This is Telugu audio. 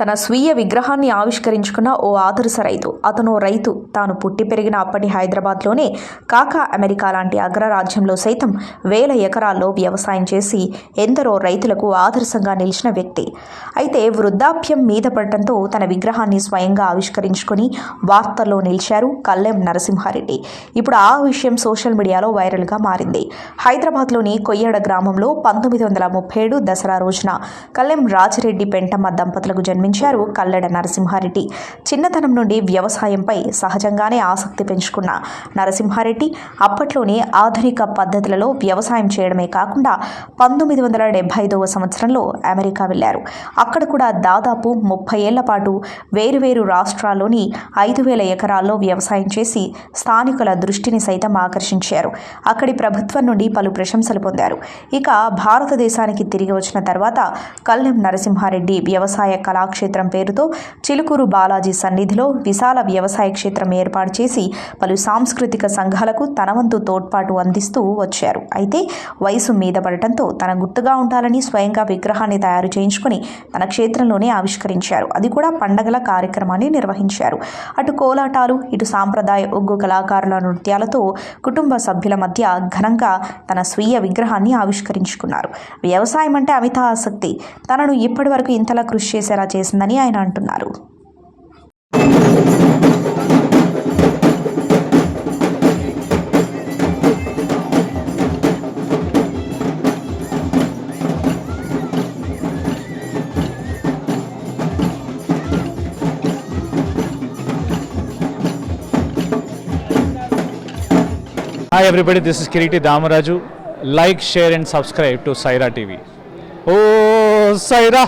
తన స్వీయ విగ్రహాన్ని ఆవిష్కరించుకున్న ఓ ఆదర్శ రైతు. అతను రైతు. తాను పుట్టి పెరిగిన అప్పటి హైదరాబాద్లోనే కాకా అమెరికా లాంటి అగ్రరాజ్యంలో సైతం వేల ఎకరాల్లో వ్యవసాయం చేసి ఎందరో రైతులకు ఆదర్శంగా నిలిచిన వ్యక్తి. అయితే వృద్ధాప్యం మీద పడటంతో తన విగ్రహాన్ని స్వయంగా ఆవిష్కరించుకుని వార్తల్లో నిలిచారు కల్లెం నరసింహారెడ్డి. ఇప్పుడు ఆ విషయం సోషల్ మీడియాలో వైరల్గా మారింది. హైదరాబాద్లోని కొయ్యడ గ్రామంలో పంతొమ్మిది వందల ముప్పై ఏడు దసరా రోజున కల్లెం రాజిరెడ్డి పెంటమ్మ దంపతులకు జన్మించారు కల్లెడ నరసింహారెడ్డి. చిన్నతనం నుండి వ్యవసాయంపై సహజంగానే ఆసక్తి పెంచుకున్న నరసింహారెడ్డి అప్పట్లోనే ఆధునిక పద్ధతులలో వ్యవసాయం చేయడమే కాకుండా పంతొమ్మిది వందల డెబ్బై ఐదవ సంవత్సరంలో అమెరికా వెళ్ళారు అక్కడ కూడా దాదాపు ముప్పై ఏళ్ళ పాటు వేరువేరు రాష్ట్రాల్లోని ఐదు వేల ఎకరాల్లో వ్యవసాయం చేసి స్థానికుల దృష్టిని సైతం ఆకర్షించారు. అక్కడి ప్రభుత్వం నుండి పలు ప్రశంసలు పొందారు. ఇక భారతదేశానికి తిరిగి వచ్చిన తర్వాత కల్లెం నరసింహారెడ్డి వ్యవసాయ క్షేత్రం పేరుతో చిలుకూరు బాలాజీ సన్నిధిలో విశాల వ్యవసాయ క్షేత్రం ఏర్పాటు చేసి పలు సాంస్కృతిక సంఘాలకు తన వంతు తోడ్పాటు అందిస్తూ వచ్చారు. అయితే వయసు మీద పడటంతో తన గుర్తుగా ఉండాలని స్వయంగా విగ్రహాన్ని తయారు చేయించుకుని తన క్షేత్రంలోనే ఆవిష్కరించారు. అది కూడా పండగల కార్యక్రమాన్ని నిర్వహించారు. అటు కోలాటాలు ఇటు సాంప్రదాయ ఒగ్గు కళాకారుల నృత్యాలతో కుటుంబ సభ్యుల మధ్య ఘనంగా తన స్వీయ విగ్రహాన్ని ఆవిష్కరించుకున్నారు. వ్యవసాయం అంటే అమిత ఆసక్తి తనను ఇప్పటివరకు ఇంతలా కృషి చేసేలా చేసిందని ఆయన అంటున్నారు hi everybody this is Kiriti Damaraju like share and subscribe to Saira TV oh Sye Raa